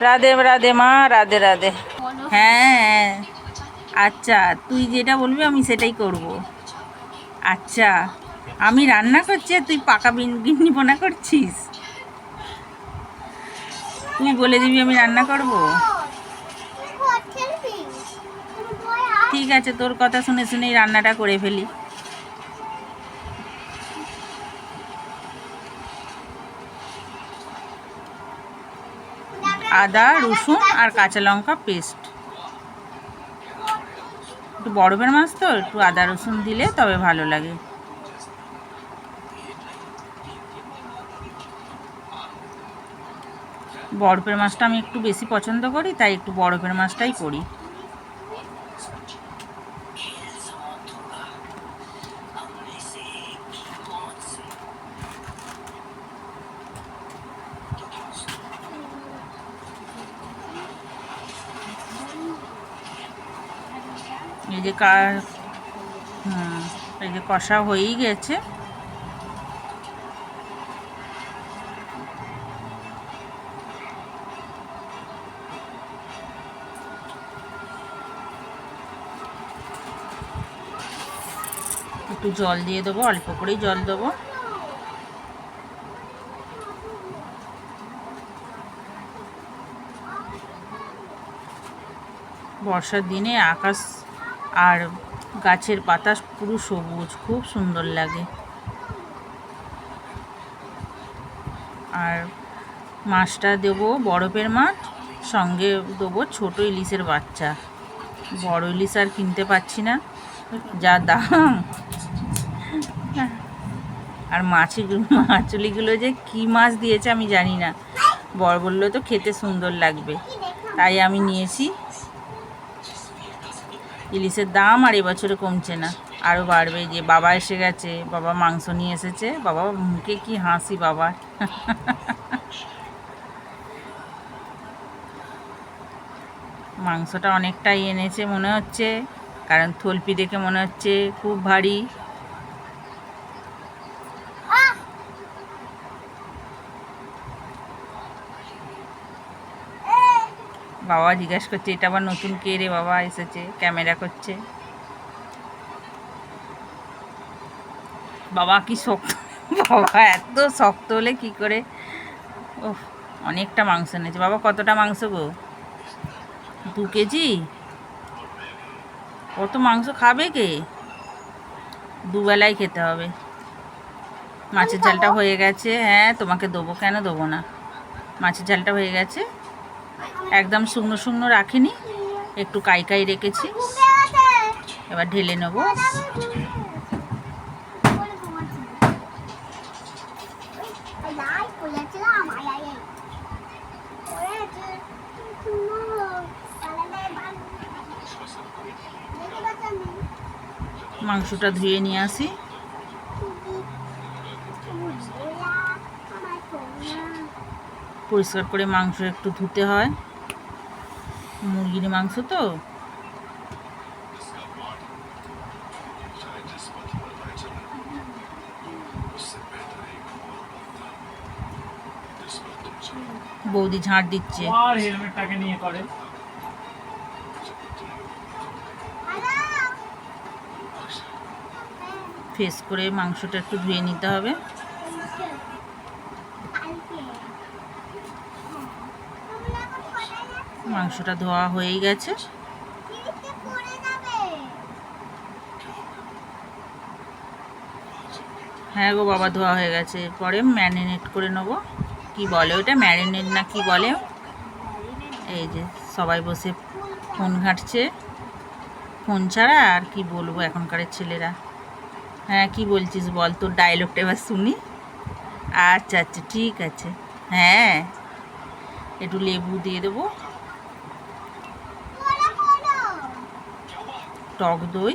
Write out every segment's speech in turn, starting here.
রাধে রাধে মা রাধে রাধে। হ্যাঁ আচ্ছা তুই যেটা বলবি আমি সেটাই করব। আচ্ছা আমি রান্না করছি আর তুই পাকা বিন্নি পোনা করছিস? তুই বলে দিবি আমি রান্না করব? ঠিক আছে তোর কথা শুনে শুনেই রান্নাটা করে ফেলি। আদা, রসুন আর কাঁচা লঙ্কা পেস্ট একটু বরফের মাছ তো, একটু আদা, রসুন দিলে তবে ভালো লাগে। বরফের মাছটা আমি একটু বেশি পছন্দ করি, তাই একটু বরফের মাছটাই করি। এই যে কা এই যে কষা হয়েই গেছে। একটু জল দিয়ে দেবো, অল্প করেই জল দেবো। বর্ষার দিনে আকাশ আর গাছের পাতা পুরো সবুজ, খুব সুন্দর লাগে। আর মাছটা দেবো বরফের মাছ, সঙ্গে দেবো ছোট ইলিশের বাচ্চা। বড় ইলিশ আর কিনতে পাচ্ছি না, যা দাম। আর মাছগুলো মাছলিগুলো যে কী মাছ দিয়েছে আমি জানি না। বড় বলল তো খেতে সুন্দর লাগবে। তাই আমি নিয়েছি। ইলিশের দাম আর এবছরে কমছে না। আরও বাড়বে যে বাবা এসে গেছে, বাবা মাংস নিয়ে এসেছে, বাবা মুখে কি হাসি বাবার মাংসটা অনেকটাই এনেছে মনে হচ্ছে, কারণ থলপি দেখে মনে হচ্ছে খুব ভারী। বাবা জিজ্ঞাসা করছে, এটা আবার নতুন কে রে বাবা এসেছে? ক্যামেরা করছে? বাবা কি শক্ত? বাবা এত শক্ত হলে কি করে? ও অনেকটা মাংস এনেছে। বাবা, কতটা মাংস গো? দু কেজি? কত মাংস খাবে কে? দুবেলায় খেতে হবে। মাছের ঝালটা হয়ে গেছে। হ্যাঁ তোমাকে দেবো। কেন দেবো না? মাছের ঝালটা হয়ে গেছে। একদম শুকনো শুকনো রাখিনি। একটু কাই কাই রেখেছি। এবার ঢেলে নেব। মাংসটা ধুয়ে নিয়ে আসি। পরিষ্কার করে মাংস একটু ধুতে হয়। মুরগির মাংস তো। বৌদি ঝাঁট দিচ্ছে। আর হেলমেটটাকে নিয়ে করে। ফেস করে মাংসটা একটু ধুয়ে নিতে হবে। মাংসটা ধোয়া হয়েই গেছে। হ্যাঁ গো বাবা, ধোয়া হয়ে গেছে। পরে ম্যারিনেট করে নেব। কি বলে ওটা? ম্যারিনেট না কি বলে? এই যে সবাই বসে ফোন ঘাঁটছে। ফোন ছাড়া আর কি বলব এখনকার ছেলেরা। হ্যাঁ কি বলছিস বল? তোর ডায়লগটা এবার শুনি। আচ্ছা আচ্ছা ঠিক আছে। হ্যাঁ একটু লেবু দিয়ে দেবো। টক দই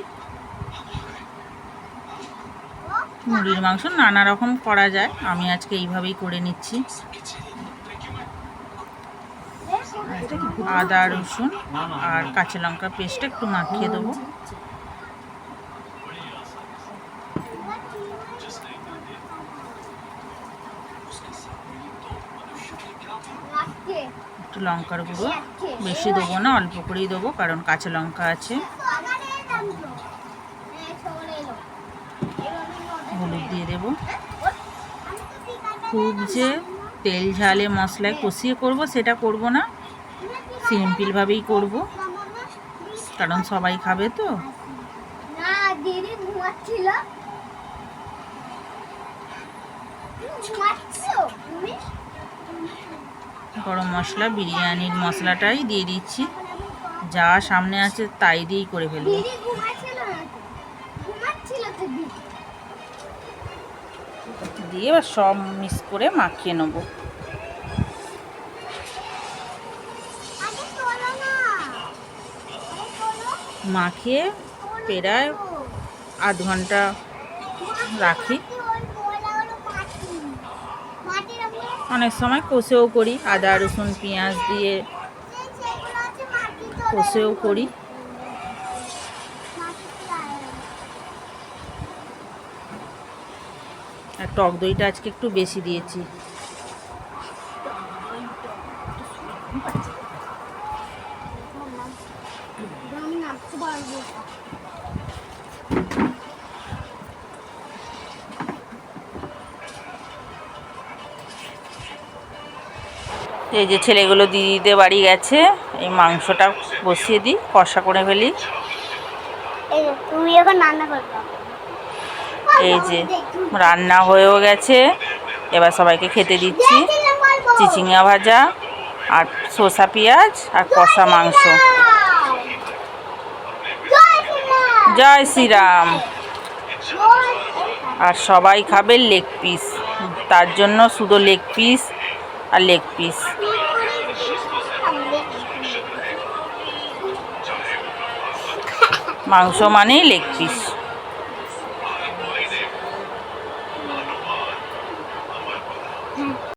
মুরগির মাংস, নানা রকম করা যায়। আমি আজকে এইভাবেই করে নিচ্ছি। আদা, রসুন আর কাঁচা লঙ্কা পেস্ট একটু মাখিয়ে দেবো। একটু লঙ্কার গুঁড়ো বেশি দেবো না, অল্প করেই দেবো, কারণ কাঁচা লঙ্কা আছে হলুদ দিয়ে দেবো খুব যে তেল ঝালে মশলায় কষিয়ে করব সেটা করব না। সিম্পলভাবেই করব। কারণ সবাই খাবে তো। গরম মশলা, বিরিয়ানির মশলাটাই দিয়ে দিচ্ছি। যা সামনে আছে তাই দিয়েই করে ফেলব। দিয়ে এবার সব মিক্স করে মাখিয়ে নেব। মাখিয়ে প্রায় আধ ঘণ্টা রাখি। অনেক সময় কষেও করি, আদা, রসুন, পেঁয়াজ দিয়ে কষেও করি। আর টক দইটা আজকে একটু বেশি দিয়েছি। এই যে ছেলেগুলো দিদিতে বাড়ি গেছে, এই মাংসটা বসিয়ে দিই, কষা করে ফেলি। তুমি এখন রান্না করবে এই যে রান্না হয়েও গেছে। এবার সবাইকে খেতে দিচ্ছি। চিচিঙ্গা ভাজা আর শসা পেঁয়াজ আর কষা মাংস। জয় শ্রীরাম। আর সবাই খাবে লেগ পিস। তার জন্য শুধু লেগ পিস আর লেগ পিস। মাংস মানেই লেগ পিস।